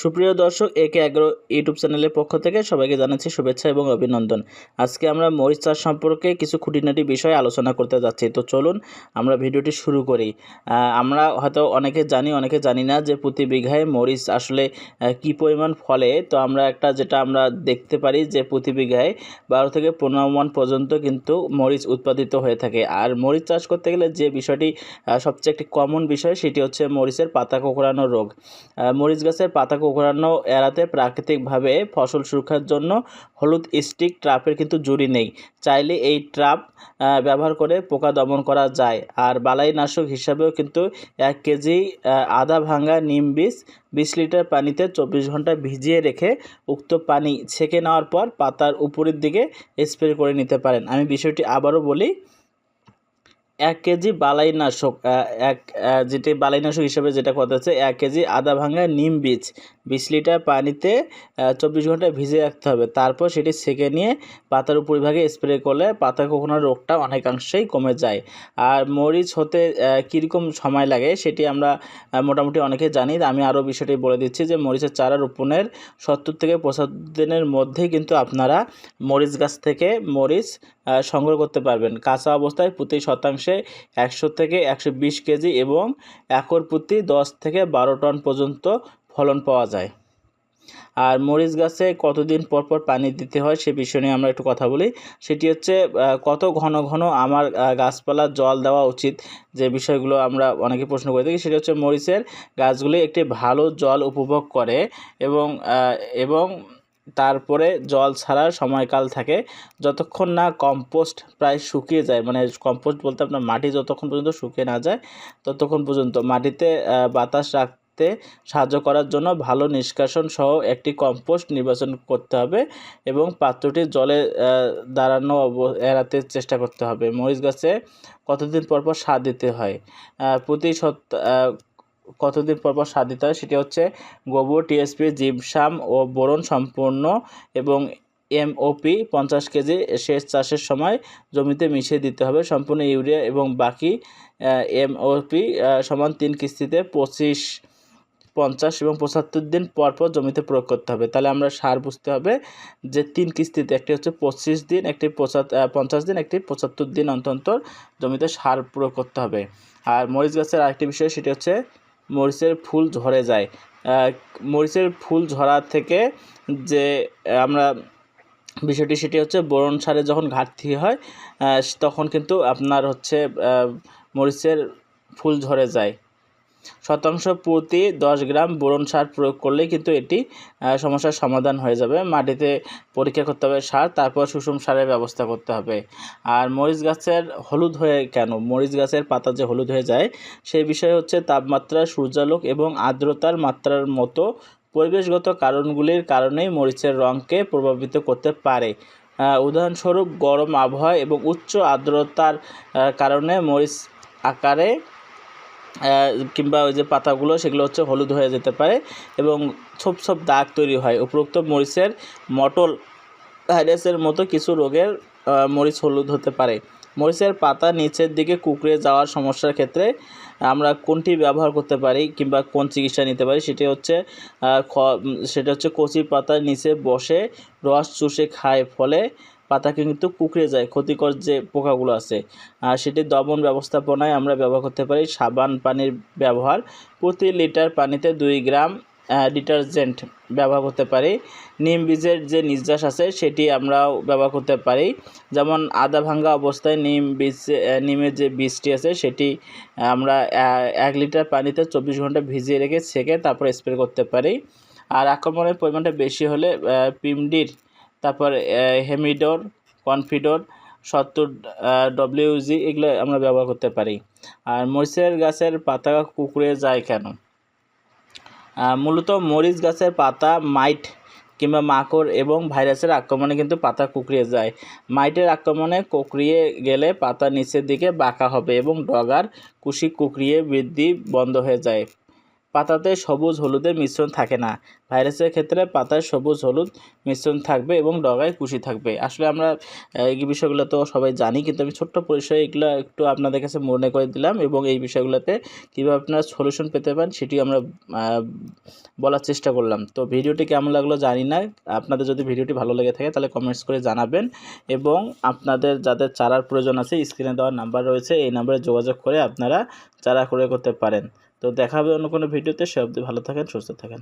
সুপ্রিয় দর্শক, একে এগারো ইউটিউব চ্যানেলের পক্ষ থেকে সবাইকে জানাচ্ছি শুভেচ্ছা এবং অভিনন্দন। আজকে আমরা মরিচ চাষ সম্পর্কে কিছু খুঁটিনাটি বিষয়ে আলোচনা করতে যাচ্ছি। তো চলুন আমরা ভিডিওটি শুরু করি। আমরা হয়তো অনেকে জানি অনেকে জানি না যে প্রতি বিঘায় মরিচ আসলে কী পরিমাণ ফলে। তো আমরা একটা যেটা আমরা দেখতে পারি যে প্রতি বিঘায় বারো থেকে পনেরো মন পর্যন্ত কিন্তু মরিচ উৎপাদিত হয়ে থাকে। আর মরিচ চাষ করতে গেলে যে বিষয়টি সবচেয়ে একটি কমন বিষয় সেটি হচ্ছে মরিচের পাতা কোঁকড়ানো রোগ। মরিচ গাছের পাতা কোঁকড়ানো এড়াতে প্রাকৃতিকভাবে ফসল সুরক্ষার জন্য হলুদ স্টিক ট্রাপের কিন্তু জুড়ি নেই। চাইলে এই ট্রাপ ব্যবহার করে পোকা দমন করা যায়। আর বালাইনাশক হিসাবেও কিন্তু এক কেজি আধা ভাঙা নিম বীজ বিশ লিটার পানিতে চব্বিশ ঘণ্টা ভিজিয়ে রেখে উক্ত পানি ছেঁকে নেওয়ার পর পাতার উপরের দিকে স্প্রে করে নিতে পারেন। আমি বিষয়টি আবারও বলি এক কেজি বালাইনাশক এক যেটি বালাইনাশক হিসেবে যেটা কথা হচ্ছে এক কেজি আদা ভাঙা নিম বীজ। বিশ লিটার পানিতে চব্বিশ ঘণ্টা ভিজে রাখতে হবে। তারপর সেটি সেকে নিয়ে পাতার উপরিভাগে স্প্রে করলে পাতা কোকোনার রোগটা অনেকাংশেই কমে যায়। আর মরিচ হতে কীরকম সময় লাগে সেটি আমরা মোটামুটি অনেকে জানি। আমি আরও বিষয়টি বলে দিচ্ছি যে মরিচের চারা রোপণের সত্তর থেকে পঁচাত্তর দিনের মধ্যেই কিন্তু আপনারা মরিচ গাছ থেকে মরিচ সংগ্রহ করতে পারবেন। কাঁচা অবস্থায় প্রতি শতাংশে একশো থেকে একশো বিশ কেজি এবং একর প্রতি দশ থেকে বারো টন পর্যন্ত ফলন পাওয়া যায়। আর মরিচ গাছে কতদিন পর পর পানি দিতে হয় সে বিষয় নিয়ে আমরা একটু কথা বলি। সেটি হচ্ছে কত ঘন ঘন আমার গাছপালা জল দেওয়া উচিত যে বিষয়গুলো আমরা অনেকে প্রশ্ন করে থাকি। সেটা হচ্ছে মরিচের গাছগুলি একটি ভালো জল উপভোগ করে এবং এবং তারপরে জল ছাড়ার সময়কাল থাকে। যতক্ষণ না কম্পোস্ট প্রায় শুকিয়ে যায় মানে কম্পোস্ট বলতে আপনার মাটি যতক্ষণ পর্যন্ত শুকিয়ে না যায়, ততক্ষণ পর্যন্ত মাটিতে বাতাস রাখতে সাহায্য করার জন্য ভালো নিষ্কাশন সহ একটি কম্পোস্ট নির্বাচন করতে হবে এবং পাত্রটি জলে দাঁড়ানো এড়াতে চেষ্টা করতে হবে। মরিচ গাছে কতদিন পর পর সার দিতে হয়? প্রতি সপ্তাহ কতদিন পর পর সার দিতে হয়, সেটি হচ্ছে গোবর টিএসপি জিপসাম ও বোরন সম্পূর্ণ এবং এমওপি পঞ্চাশ কেজি সেচ চাষের সময় জমিতে মিশিয়ে দিতে হবে। সম্পূর্ণ ইউরিয়া এবং বাকি এমওপি সমান তিন কিস্তিতে পঁচিশ, পঞ্চাশ এবং পঁচাত্তর দিন পর পর জমিতে প্রয়োগ করতে হবে। তাহলে আমরা সার বুঝতে হবে যে তিন কিস্তিতে একটি হচ্ছে পঁচিশ দিন, একটি পঞ্চাশ দিন, একটি পঁচাত্তর দিন অন্তর জমিতে সার প্রয়োগ করতে হবে। আর মরিচ গাছের আরেকটি বিষয়, সেটি হচ্ছে মরিচের ফুল ঝরে যায়। মরিচের ফুল ঝরা থেকে যে আমরা বিষয়টি সেটি হচ্ছে বোরন সারে যখন ঘাটতি হয় তখন কিন্তু আপনার হচ্ছে মরিচের ফুল ঝরে যায়। শতাংশ প্রতি দশ গ্রাম বোরন সার প্রয়োগ করলেই কিন্তু এটি সমস্যার সমাধান হয়ে যাবে। মাটিতে পরীক্ষা করতে হবে সার, তারপর সুষম সারের ব্যবস্থা করতে হবে। আর মরিচ গাছের হলুদ হয়ে কেন? মরিচ গাছের পাতা যে হলুদ হয়ে যায় সেই বিষয় হচ্ছে তাপমাত্রা, সূর্যালোক এবং আর্দ্রতার মাত্রার মতো পরিবেশগত কারণগুলির কারণেই মরিচের রঙকে প্রভাবিত করতে পারে। উদাহরণস্বরূপ গরম আবহাওয়া এবং উচ্চ আর্দ্রতার কারণে মরিচ আকারে কিংবা ওই যে পাতাগুলো, সেগুলো হচ্ছে হলুদ হয়ে যেতে পারে এবং ছোপ ছোপ দাগ তৈরি হয়। উপরোক্ত মরিচের মটল ভাইরাসের মতো কিছু রোগের মরিচ হলুদ হতে পারে। মরিচের পাতা নিচের দিকে কুকড়ে যাওয়ার সমস্যার ক্ষেত্রে আমরা কোনটি ব্যবহার করতে পারি কিংবা কোন চিকিৎসা নিতে পারি, সেটি হচ্ছে সেটা হচ্ছে কচি পাতার নিচে বসে রস চুষে খায় ফলে পাতা কিন্তু কুকড়ে যায়, ক্ষতিকর যে পোকাগুলো আছে। আর সেটি দমন ব্যবস্থাপনায় আমরা ব্যবহার করতে পারি। সাবান পানির ব্যবহার, প্রতি লিটার পানিতে দুই গ্রাম ডিটারজেন্ট ব্যবহার করতে পারি। নিম বীজের যে নির্যাস আছে, সেটি আমরাও ব্যবহার করতে পারি। যেমন আদা ভাঙ্গা অবস্থায় নিম বীজ নিমের যে বীজটি আছে, সেটি আমরা এক লিটার পানিতে চব্বিশ ঘণ্টা ভিজিয়ে রেখে ছেঁকে তারপর স্প্রে করতে পারি। আর আক্রমণের পরিমাণটা বেশি হলে পিমডির তারপর হেমিডোর, কনফিডোর, সত্তর ডব্লিউজি এগুলো আমরা ব্যবহার করতে পারি। আর মরিচের গাছের পাতা কুকড়ে যায় কেন? মূলত মরিচ গাছের পাতা মাইট কিংবা মাকড় এবং ভাইরাসের আক্রমণে কিন্তু পাতা কুকড়িয়ে যায়। মাইটের আক্রমণে কুকড়িয়ে গেলে পাতা নিচের দিকে বাঁকা হবে এবং ডগার কুশি কুকড়িয়ে বৃদ্ধি বন্ধ হয়ে যায়। পাতাতে সবুজ হলুদের মিশ্রণ থাকে না। ভাইরাসের ক্ষেত্রে পাতায় সবুজ হলুদ মিশ্রণ থাকবে এবং ডগায় কুশি থাকবে। আসলে আমরা এই বিষয়গুলো তো সবাই জানি, কিন্তু আমি ছোট্ট পরিসরে এগুলো একটু আপনাদের কাছে মনে করে দিলাম এবং এই বিষয়গুলোতে কীভাবে আপনারা সলিউশন পেতে পারেন সেটি আমরা বলার চেষ্টা করলাম। তো ভিডিওটি কেমন লাগল জানি না। আপনাদের যদি ভিডিওটি ভালো লেগে থাকে তাহলে কমেন্টস করে জানাবেন এবং আপনাদের যাদের চারার প্রয়োজন আছে স্ক্রিনে দেওয়ার নাম্বার রয়েছে, এই নাম্বারে যোগাযোগ করে আপনারা চারা ক্রয় করতে পারেন। তো দেখা হবে অন্য কোনো ভিডিওতে। সে অবধি ভালো থাকেন সুস্থ থাকেন।